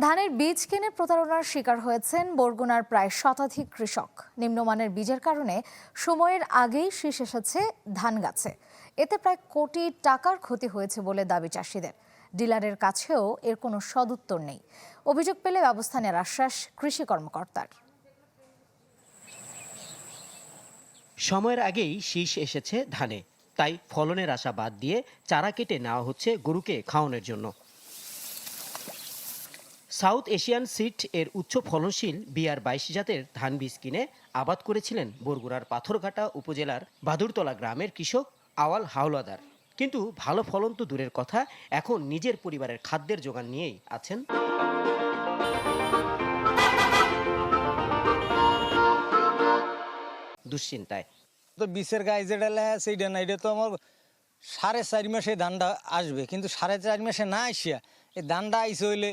ধানের বীজ কিনে প্রতারণার শিকার হয়েছেন বরগুনার প্রায় শতাধিক কৃষক। নিম্নমানের বীজের কারণে সময়ের আগেই শীষ এসেছে ধান গাছে। এতে প্রায় কোটি টাকার ক্ষতি হয়েছে বলে দাবি চাষিদের। ডিলারের কাছেও এর কোনো সদুত্তর নেই। অভিযোগ পেলে ব্যবস্থা নেওয়ার আশ্বাস কৃষি কর্মকর্তার। সময়ের আগেই শীষ এসেছে ধানে। তাই ফলনের আশা বাদ দিয়ে চারা কেটে নেওয়া হচ্ছে গরুকে খাওয়ানোর জন্য। সাউথ এশিয়ান সিট এর উচ্চ ফলনশীল বিআর বাইশ জাতের ধান বীজ কিনে আবাদ করেছিলেন বরগুড়ার পাথরঘাটা উপজেলার বাদুরতলা গ্রামের কৃষক আওয়াল হাওলাদার। কিন্তু ভালো ফলন তো দূরের কথা, এখন নিজের পরিবারের খাদ্যের যোগান নিয়েই আছেন। দুশ্চিন্তায়। তো বিশের গায়ে যেটা লেখা সেইটা না, এটা তো আমার সাড়ে চার মাসে ধানটা আসবে, কিন্তু সাড়ে চার মাসে না আসিয়া এই ধানটা আইসে হইলে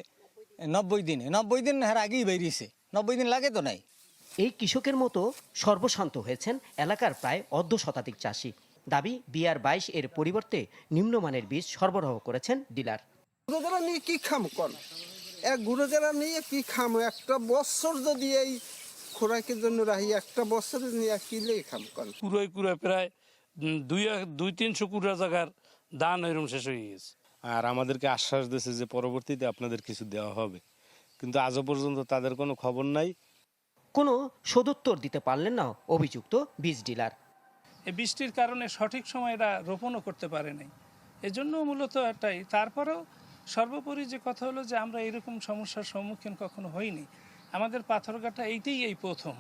নব্বই দিনে নব্বই দিন হার আগেই বেরিয়েছে নব্বই দিন লাগে তো নাই? এই কৃষকের মতো সর্বশান্ত হয়েছেন এলাকার প্রায় অর্ধ শতাধিক চাষি। দাবি বিআর বাইশ এর পরিবর্তে নিম্নমানের বীজ সরবরাহ করেছেন ডিলার। গুরুজেরা নিয়ে কি খাম কন? এক গুরুজেরা নিয়ে কি খাম? একটা বছর যদি এই খোরাকের জন্য রাহি একটা বছর নিয়ে কিলে খাম কন? কুড়াই কুড়াই প্রায় দুই দুই তিনশো কুড়া জায়গার দান এরকম শেষ হয়ে গেছে আর আমাদেরকে আশ্বাস দিয়েছে যে পরবর্তীতে আপনাদের কিছু দেওয়া হবে। কিন্তু আজও পর্যন্ত তাদের কোনো খবর নাই। কোনো সদুত্তর দিতে পারলেন না অভিযুক্ত বীজ ডিলার। এই বৃষ্টির কারণে সঠিক সময় এরা রোপণও করতে পারে নাই। এজন্য মূলত একটাই তারপরেও সর্বোপরি যে কথা হলো যে আমরা এরকম সমস্যার সম্মুখীন কখনো হইনি। আমাদের পাথরঘাটা এইটাই এই প্রথম।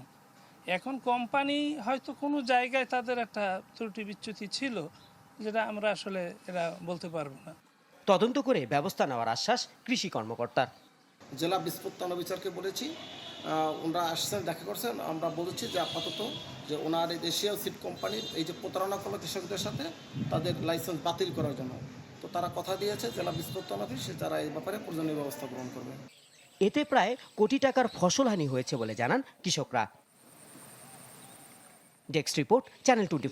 এখন কোম্পানি হয়তো কোনো জায়গায় তাদের একটা ত্রুটি বিচ্যুতি ছিল যেটা আমরা আসলে এরা বলতে পারব না। তদন্ত করে ব্যবস্থা নেওয়ার আশ্বাস কৃষি কর্মকর্তার। জেলা বিস্ফোরণ বিচারকে বলেছি ওনারা আসছেন দেখা করছেন আমরা বলেছি যে আপাতত যে ওনার এই এশিয়ান সিড কোম্পানির এই যে প্রতারণা করল কৃষকদের সাথে তাদের লাইসেন্স বাতিল করার জন্য। তো তারা কথা দিয়েছে জেলা বিস্ফোরণ অফিস সে তারা এই ব্যাপারে প্রয়োজনীয় ব্যবস্থা গ্রহণ করবে। এতে প্রায় কোটি টাকার ফসলহানি হয়েছে বলে জানান কৃষকরা। Desk report Channel twenty